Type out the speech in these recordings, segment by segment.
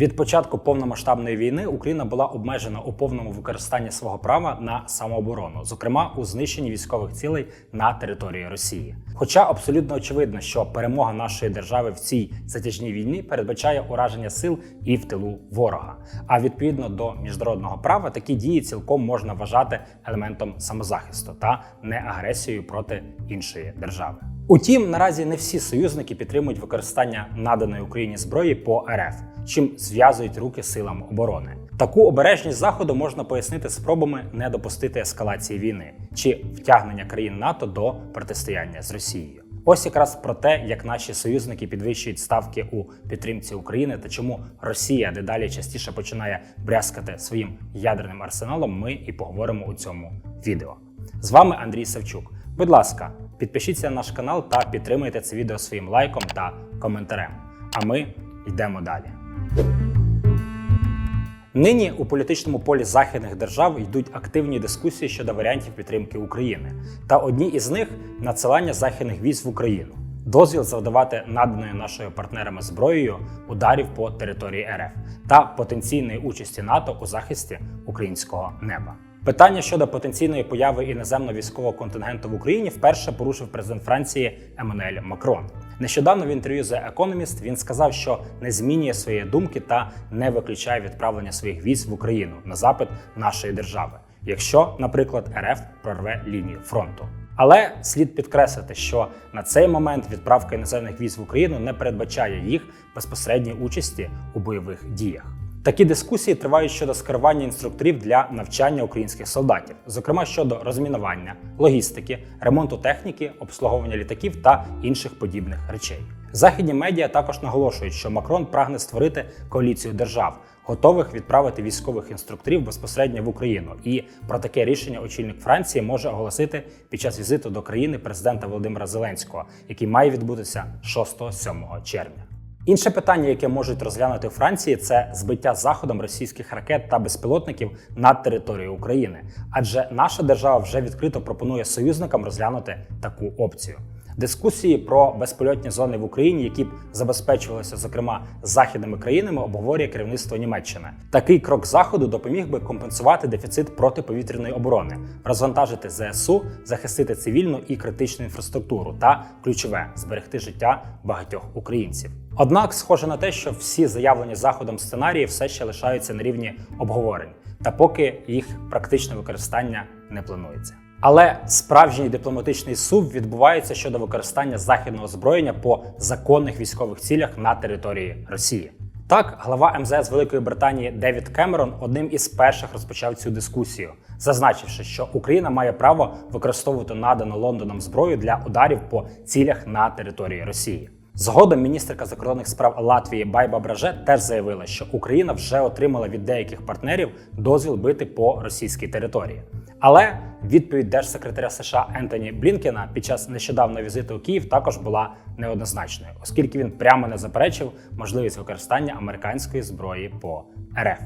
Від початку повномасштабної війни Україна була обмежена у повному використанні свого права на самооборону, зокрема у знищенні військових цілей на території Росії. Хоча абсолютно очевидно, що перемога нашої держави в цій затяжній війні передбачає ураження сил і в тилу ворога. А відповідно до міжнародного права такі дії цілком можна вважати елементом самозахисту та не агресією проти іншої держави. Утім, наразі не всі союзники підтримують використання наданої Україні зброї по РФ, чим зв'язують руки силам оборони. Таку обережність заходу можна пояснити спробами не допустити ескалації війни чи втягнення країн НАТО до протистояння з Росією. Ось якраз про те, як наші союзники підвищують ставки у підтримці України та чому Росія дедалі частіше починає брязкати своїм ядерним арсеналом, ми і поговоримо у цьому відео. З вами Андрій Савчук. Будь ласка, підпишіться на наш канал та підтримайте це відео своїм лайком та коментарем. А ми йдемо далі. Нині у політичному полі західних держав йдуть активні дискусії щодо варіантів підтримки України. Та одні із них надсилання західних військ в Україну, дозвіл завдавати наданою нашими партнерами зброєю ударів по території РФ та потенційної участі НАТО у захисті українського неба. Питання щодо потенційної появи іноземного військового контингенту в Україні вперше порушив президент Франції Еммануель Макрон. Нещодавно в інтерв'ю The Economist він сказав, що не змінює своєї думки та не виключає відправлення своїх військ в Україну на запит нашої держави, якщо, наприклад, РФ прорве лінію фронту. Але слід підкреслити, що на цей момент відправка іноземних військ в Україну не передбачає їх безпосередньої участі у бойових діях. Такі дискусії тривають щодо скерування інструкторів для навчання українських солдатів, зокрема щодо розмінування, логістики, ремонту техніки, обслуговування літаків та інших подібних речей. Західні медіа також наголошують, що Макрон прагне створити коаліцію держав, готових відправити військових інструкторів безпосередньо в Україну. І про таке рішення очільник Франції може оголосити під час візиту до країни президента Володимира Зеленського, який має відбутися 6-7 червня. Інше питання, яке можуть розглянути у Франції, це збиття заходом російських ракет та безпілотників над територією України, адже наша держава вже відкрито пропонує союзникам розглянути таку опцію. Дискусії про безпольотні зони в Україні, які б забезпечувалися, зокрема західними країнами, обговорює керівництво Німеччини. Такий крок заходу допоміг би компенсувати дефіцит протиповітряної оборони, розвантажити ЗСУ, захистити цивільну і критичну інфраструктуру та ключове зберегти життя багатьох українців. Однак, схоже на те, що всі заявлені заходом сценарії все ще лишаються на рівні обговорень, та поки їх практичне використання не планується. Але справжній дипломатичний сув відбувається щодо використання західного озброєння по законних військових цілях на території Росії. Так, глава МЗС Великої Британії Девід Кемерон одним із перших розпочав цю дискусію, зазначивши, що Україна має право використовувати надану Лондоном зброю для ударів по цілях на території Росії. Згодом міністерка закордонних справ Латвії Байба Браже теж заявила, що Україна вже отримала від деяких партнерів дозвіл бити по російській території. Але відповідь держсекретаря США Ентоні Блінкена під час нещодавнього візиту у Київ також була неоднозначною, оскільки він прямо не заперечив можливість використання американської зброї по РФ.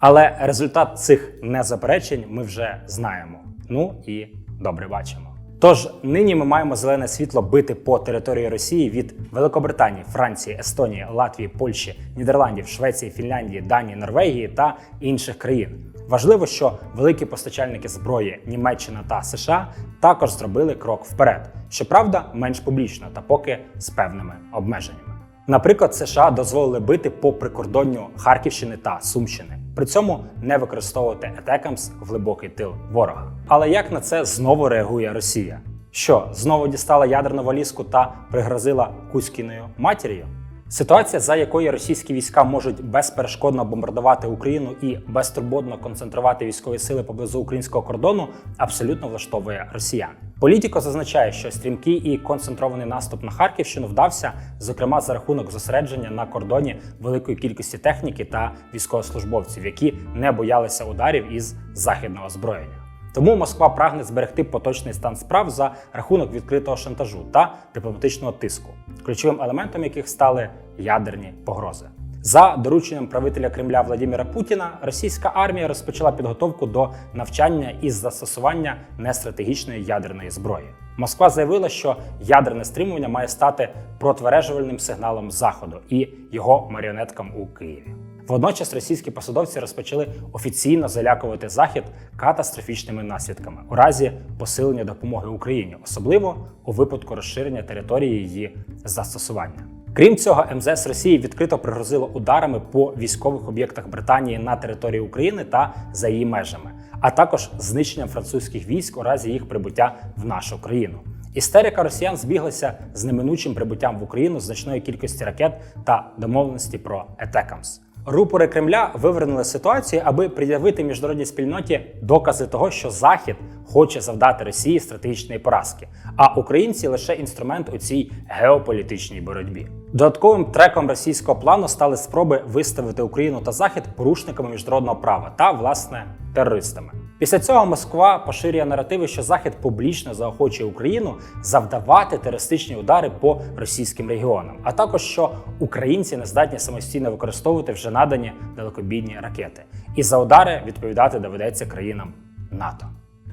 Але результат цих незаперечень ми вже знаємо. Ну і добре бачимо. Тож нині ми маємо зелене світло бити по території Росії від Великобританії, Франції, Естонії, Латвії, Польщі, Нідерландів, Швеції, Фінляндії, Данії, Норвегії та інших країн. Важливо, що великі постачальники зброї Німеччина та США також зробили крок вперед, щоправда, менш публічно та поки з певними обмеженнями. Наприклад, США дозволили бити по прикордонню Харківщини та Сумщини, при цьому не використовувати етекамс в глибокий тил ворога. Але як на це знову реагує Росія? Що знову дістала ядерну валізку та пригрозила Кузькіною матір'ю? Ситуація, за якою російські війська можуть безперешкодно бомбардувати Україну і безтурботно концентрувати військові сили поблизу українського кордону, абсолютно влаштовує росіян. Політіко зазначає, що стрімкий і концентрований наступ на Харківщину вдався, зокрема за рахунок зосередження на кордоні великої кількості техніки та військовослужбовців, які не боялися ударів із західного озброєння. Тому Москва прагне зберегти поточний стан справ за рахунок відкритого шантажу та дипломатичного тиску, ключовим елементом яких стали ядерні погрози. За дорученням правителя Кремля Владимира Путіна, російська армія розпочала підготовку до навчання із застосування нестратегічної ядерної зброї. Москва заявила, що ядерне стримування має стати протвережувальним сигналом Заходу і його маріонеткам у Києві. Водночас російські посадовці розпочали офіційно залякувати захід катастрофічними наслідками у разі посилення допомоги Україні, особливо у випадку розширення території її застосування. Крім цього, МЗС Росії відкрито пригрозило ударами по військових об'єктах Британії на території України та за її межами, а також знищенням французьких військ у разі їх прибуття в нашу країну. Істерика росіян збіглася з неминучим прибуттям в Україну значної кількості ракет та домовленості про етекамс. Рупори Кремля вивернули ситуацію, аби пред'явити міжнародній спільноті докази того, що Захід хоче завдати Росії стратегічної поразки, а українці лише інструмент у цій геополітичній боротьбі. Додатковим треком російського плану стали спроби виставити Україну та Захід порушниками міжнародного права та, власне, терористами. Після цього Москва поширює наративи, що Захід публічно заохочує Україну завдавати терористичні удари по російським регіонам, а також що українці не здатні самостійно використовувати вже надані далекобійні ракети, і за удари відповідати доведеться країнам НАТО.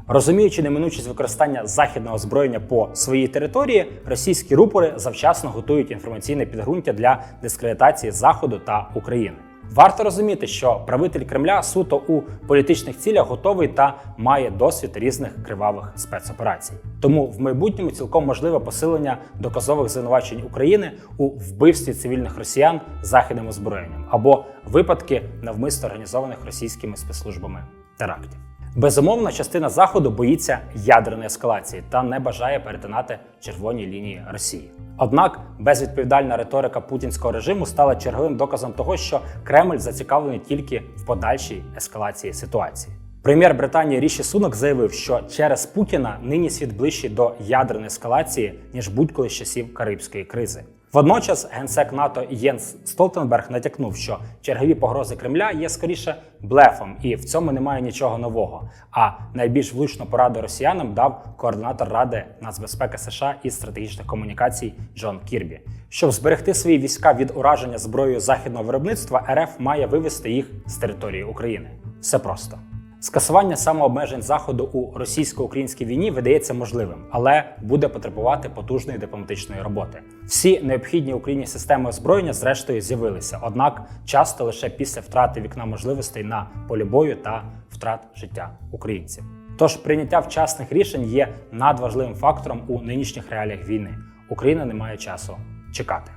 Розуміючи неминучість використання західного озброєння по своїй території, російські рупори завчасно готують інформаційне підґрунтя для дискредитації Заходу та України. Варто розуміти, що правитель Кремля суто у політичних цілях готовий та має досвід різних кривавих спецоперацій. Тому в майбутньому цілком можливе посилення доказових звинувачень України у вбивстві цивільних росіян західним озброєнням або випадки навмисно організованих російськими спецслужбами терактів. Безумовно, частина заходу боїться ядерної ескалації та не бажає перетинати червоні лінії Росії. Однак безвідповідальна риторика путінського режиму стала черговим доказом того, що Кремль зацікавлений тільки в подальшій ескалації ситуації. Прем'єр Британії Ріші Сунок заявив, що через Путіна нині світ ближчий до ядерної ескалації ніж будь-коли з часів Карибської кризи. Водночас генсек НАТО Єнс Столтенберг натякнув, що чергові погрози Кремля є скоріше блефом, і в цьому немає нічого нового. А найбільш влучну пораду росіянам дав координатор Ради нацбезпеки США із стратегічних комунікацій Джон Кірбі. Щоб зберегти свої війська від ураження зброєю західного виробництва, РФ має вивести їх з території України. Все просто. Скасування самообмежень заходу у російсько-українській війні видається можливим, але буде потребувати потужної дипломатичної роботи. Всі необхідні Україні системи озброєння, зрештою, з'явилися, однак часто лише після втрати вікна можливостей на полі бою та втрат життя українців. Тож прийняття вчасних рішень є надважливим фактором у нинішніх реаліях війни. Україна не має часу чекати.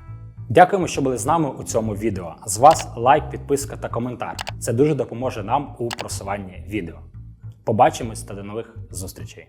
Дякуємо, що були з нами у цьому відео. З вас лайк, підписка та коментар. Це дуже допоможе нам у просуванні відео. Побачимось та до нових зустрічей.